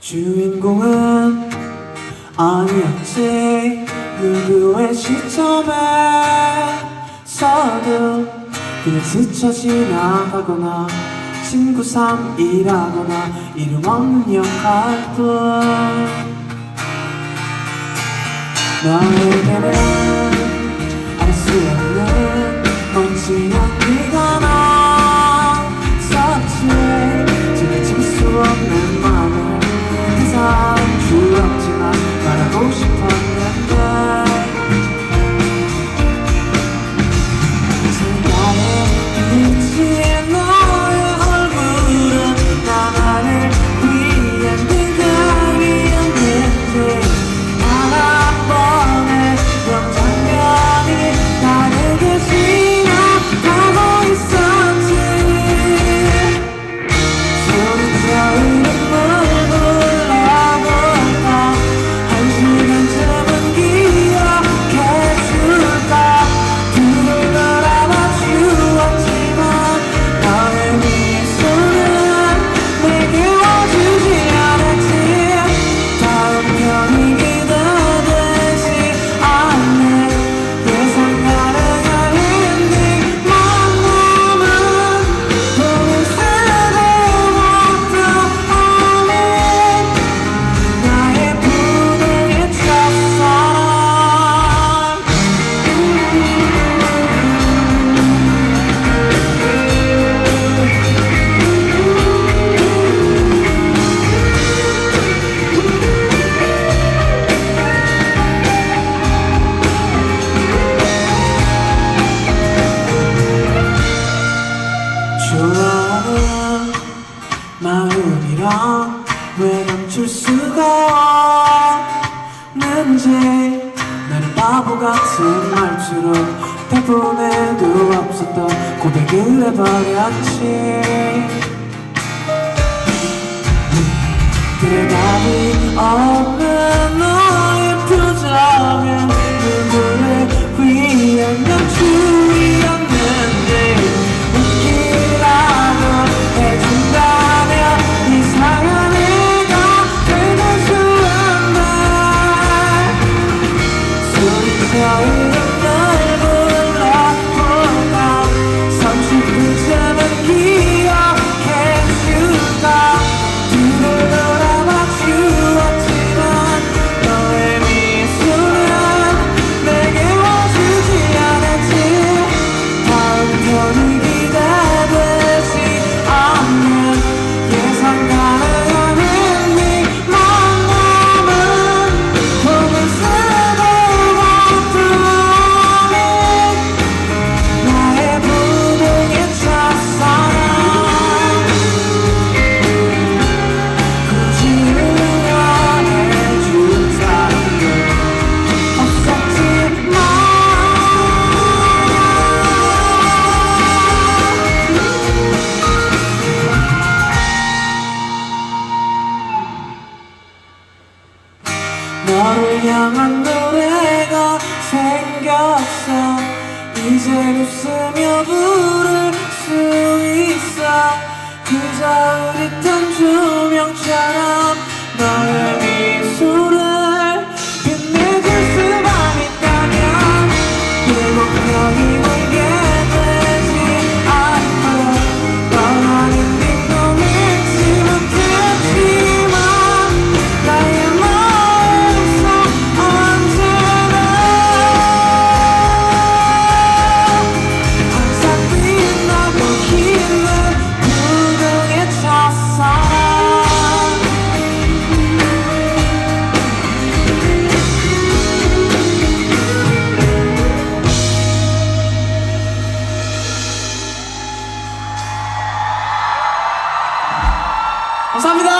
주인공은 아니었지. 누구의 시점에서도 그냥 스쳐 지나가거나 친구 삼이라거나 이름 없는 역할뿐 나의 바보 같은 말투로 대본에도 없었던 고백을 해버렸지. 음, 그래 답이 없 선명한 노래가 생겼어. 이제 웃으며 부를 수 있어. 그저 우리 단 조명처럼 감사합니다.